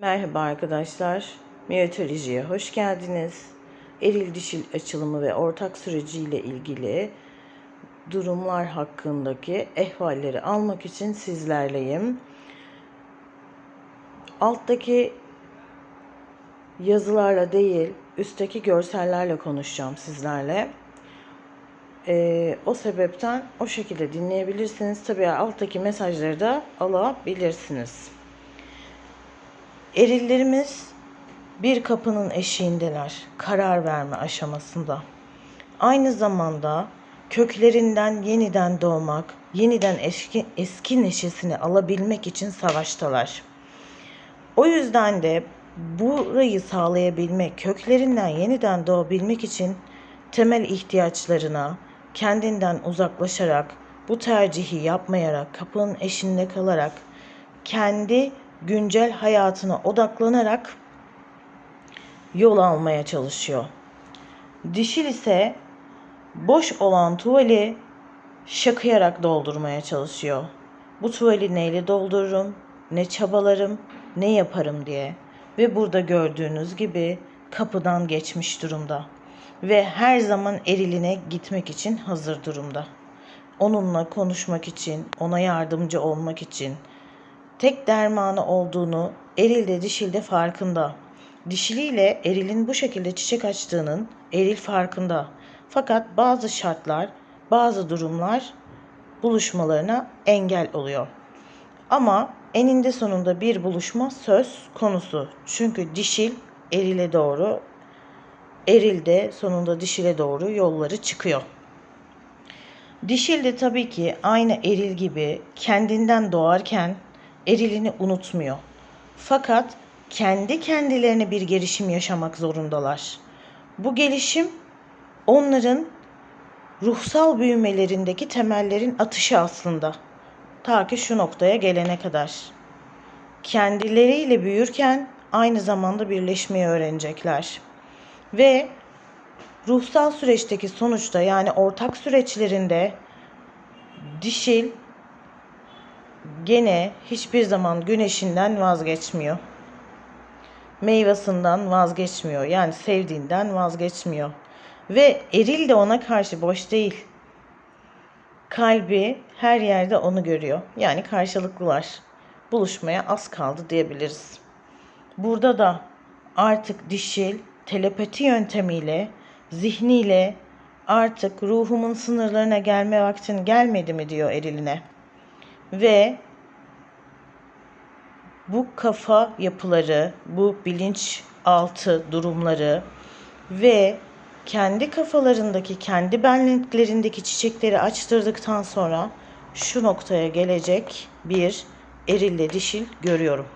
Merhaba arkadaşlar. Miyotolojiye hoş geldiniz. Eril dişil açılımı ve ortak süreciyle ilgili durumlar hakkındaki ehvalleri almak için sizlerleyim. Alttaki yazılarla değil, üstteki görsellerle konuşacağım sizlerle. Ee, o sebepten o şekilde dinleyebilirsiniz. Tabii alttaki mesajları da alabilirsiniz. Erillerimiz bir kapının eşiğindeler, karar verme aşamasında. Aynı zamanda köklerinden yeniden doğmak, yeniden eski, eski neşesini alabilmek için savaştalar. O yüzden de burayı sağlayabilmek, köklerinden yeniden doğabilmek için temel ihtiyaçlarına kendinden uzaklaşarak, bu tercihi yapmayarak, kapının eşiğinde kalarak, kendi güncel hayatına odaklanarak yol almaya çalışıyor. Dişil ise boş olan tuvali şakıyarak doldurmaya çalışıyor. Bu tuvali neyle doldururum, ne çabalarım, ne yaparım diye. Ve burada gördüğünüz gibi kapıdan geçmiş durumda. Ve her zaman eriline gitmek için hazır durumda. Onunla konuşmak için, ona yardımcı olmak için, tek dermanı olduğunu eril de dişil de farkında. Dişiliyle erilin bu şekilde çiçek açtığının eril farkında. Fakat bazı şartlar, bazı durumlar buluşmalarına engel oluyor. Ama eninde sonunda bir buluşma söz konusu. Çünkü dişil erile doğru, eril de sonunda dişile doğru yolları çıkıyor. Dişil de tabii ki aynı eril gibi kendinden doğarken erilini unutmuyor. Fakat kendi kendilerine bir gelişim yaşamak zorundalar. Bu gelişim onların ruhsal büyümelerindeki temellerin atışı aslında. Ta ki şu noktaya gelene kadar. Kendileriyle büyürken aynı zamanda birleşmeyi öğrenecekler. Ve ruhsal süreçteki sonuçta yani ortak süreçlerinde dişil gene hiçbir zaman güneşinden vazgeçmiyor. Meyvasından vazgeçmiyor. Yani sevdiğinden vazgeçmiyor. Ve eril de ona karşı boş değil. Kalbi her yerde onu görüyor. Yani karşılıklılar. Buluşmaya az kaldı diyebiliriz. Burada da artık dişil telepati yöntemiyle, zihniyle artık ruhumun sınırlarına gelme vaktin gelmedi mi diyor eriline. Ve bu kafa yapıları, bu bilinç altı durumları ve kendi kafalarındaki, kendi benliklerindeki çiçekleri açtırdıktan sonra şu noktaya gelecek bir erille dişil görüyorum.